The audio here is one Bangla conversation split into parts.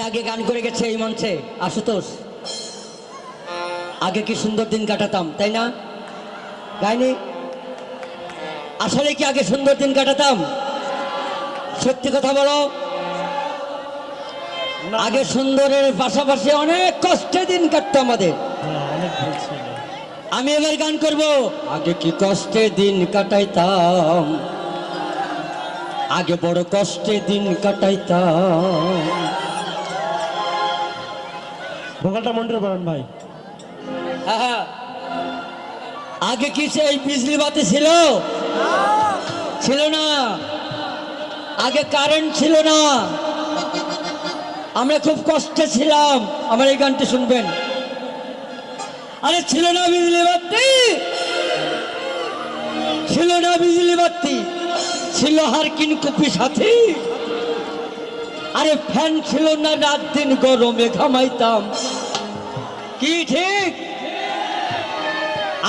এর আগে গান করে গেছে এই মঞ্চে। আশুতোষ আগে কি সুন্দর দিন কাটাতাম তাই না? গাইনি? আসলে কি আগে সুন্দর দিন কাটাতাম? সত্যি কথা বলো। আগে সুন্দরের পাশাপাশি অনেক কষ্টে দিন কাটতো আমাদের। হ্যাঁ, আমি এবার গান করব। আগে কি কষ্টে দিন কাটাইতাম? আগে বড় কষ্টে দিন কাটাইতাম। ভোকালটা মন্ডল বলেন ভাই। আগে কি সেই বিজলি বাতি ছিল? ছিল না। আগে কারেন্ট ছিল না। আমরা খুব কষ্টে ছিলাম। আমার এই গানটি শুনবেন। আরে, ছিল না বিজলি বাতি। ছিল না বিজলি বাতি। ছিল হারকিন কুপি সাথী। আরে ফ্যান ছিল না, রাত দিন গরমে ঘামাইতাম। কি ঠিক?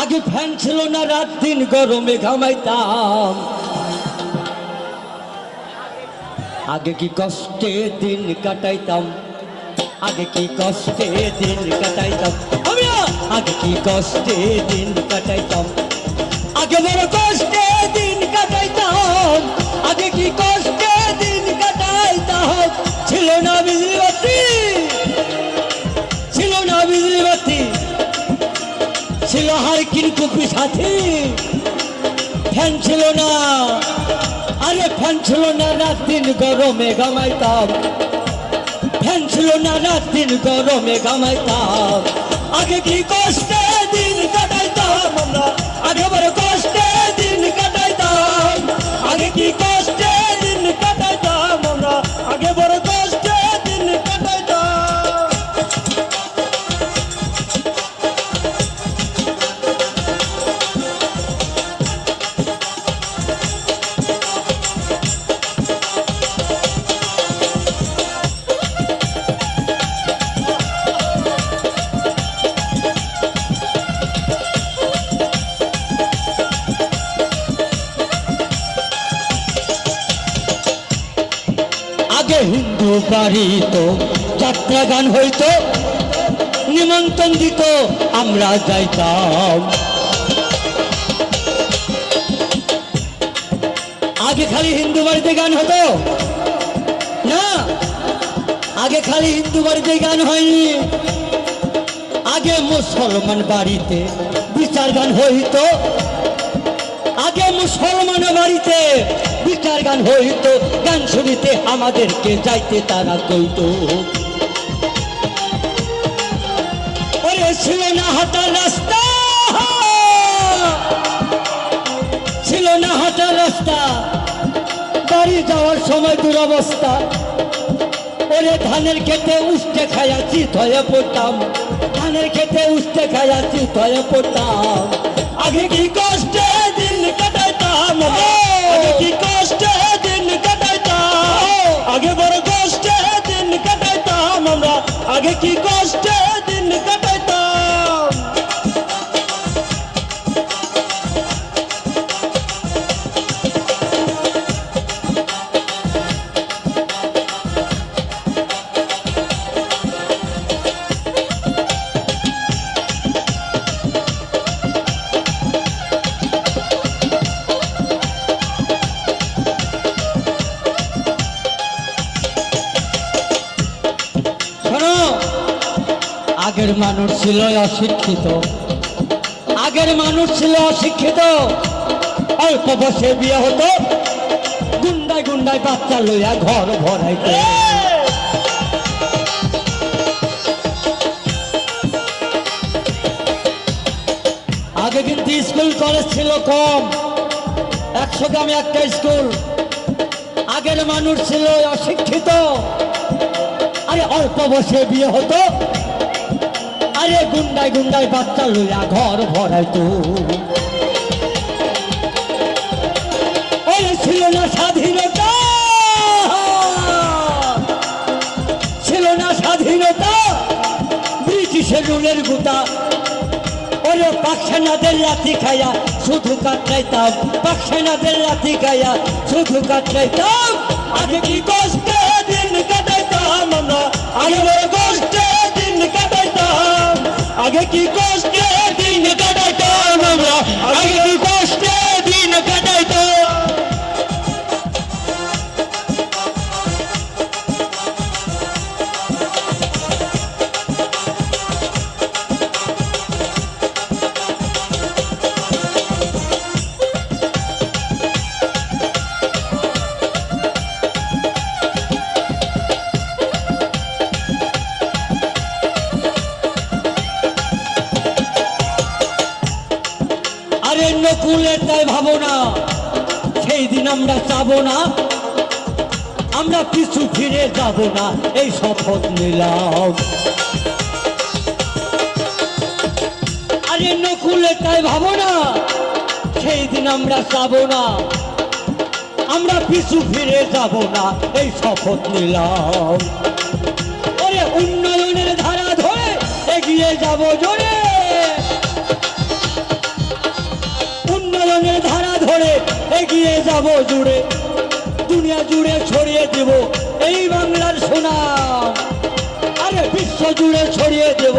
আগে ফ্যান ছিল না, রাত দিন গরমে ঘামাইতাম। আগে কি কষ্টে দিন কাটাইতাম? আগে কি কষ্টে দিন কাটাইতাম? আগে কি কষ্টে দিন কাটাইতাম? কুপি সাথী। ফ্যান ছিল না। আরে ফ্যান ছিল না রাত দিন গরমে গামাইতাম ফ্যান ছিল না রাত দিন গরমে গামাইতাম আগে কি কষ্টে হিন্দু যাত্রা গান হইতো, নিমন্ত্রণ দিত, আমরা যাইতাম। আগে খালি হিন্দু বাড়িতে গান হতো? না? আগে খালি হিন্দু বাড়িতে গান হয়নি। আগে মুসলমান বাড়িতে বিচার গান হইতো। আগে মুসলমান বাড়িতে বিচার গান হইতো, গান শুনিতে আমাদেরকে যাইতে তারা কইত। ওরে ছিল না হাঁটার রাস্তা, ছিল না হাঁটার রাস্তা, বাড়ি যাওয়ার সময় দুরবস্থা। ওরে ধানের খেতে উঠতে খায়া চিত হয়ে পড়তাম, ধানের খেতে উঠতে খায়া চিত হয়ে পড়তাম। আগে কি কষ্টে আগে কি আগের মানুষ ছিল অশিক্ষিত। আগের মানুষ ছিল অশিক্ষিত। অল্প বসে বিয়ে হতো। গুন্ডায় গুন্ডায় বাচ্চা লইয়া ঘর ভরাইতো। আগে কিন্তু স্কুল, কলেজ ছিল কম। একশো গ্রামে একটা স্কুল। আগের মানুষ ছিল অশিক্ষিত। আরে অল্প বসে বিয়ে হতো। আরে গুন্ডায় গুন্ডায় বাচ্চা লইয়া ঘর ভরাইতো ওই ছিল না স্বাধীনতা। ছিল না স্বাধীনতা। ব্রিটিশের রুলের গুতা। ওরে পাকসানাদের লাথি খাইয়া শুধু কাটাইতাম পাকসানাদের লাথি খাইয়া শুধু কাটাইতাম আগে কি কষ্টে দিন কাটাইতাম আমরা? আগে কি কষ্টে দিন কাটাতাম আমরা? আগে কি আরে নকুলের তাই ভাবো না। সেই দিন আমরা চাবো না। আমরা পিছু ফিরে যাব না। এই শপথ নিলাম। আরে নকুলের তাই ভাবো না। সেই দিন আমরা চাবো না। আমরা পিছু ফিরে যাব না। এই শপথ নিলাম। ওরে উন্নয়নের ধারা ধরে এগিয়ে যাব জোরে। এগিয়ে যাব জুড়ে, দুনিয়া জুড়ে ছড়িয়ে দেব, এই বাংলার সুনাম। আরে বিশ্ব জুড়ে ছড়িয়ে দেব,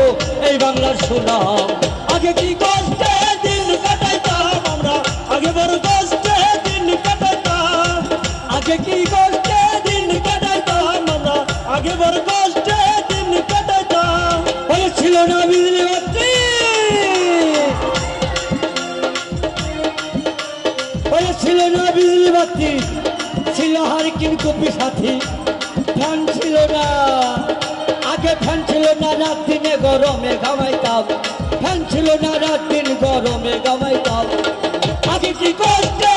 এই বাংলার সুনাম। আগে কি কষ্টে দিন কাটাইতাম আমরা? আগে বড় কষ্টে দিন কাটাইতাম। আগে কি কষ্টে দিন কাটাইতাম আমরা? আগে বড় কষ্টে রাত্রি ছিল হারিকেন কপি সাথী ফ্যান ছিল না। আগে ফ্যান ছিল না, রাত দিনে গরমে গামাইতাম ফ্যান ছিল না, রাত দিন গরমে গামাইতাম আগে কি করতে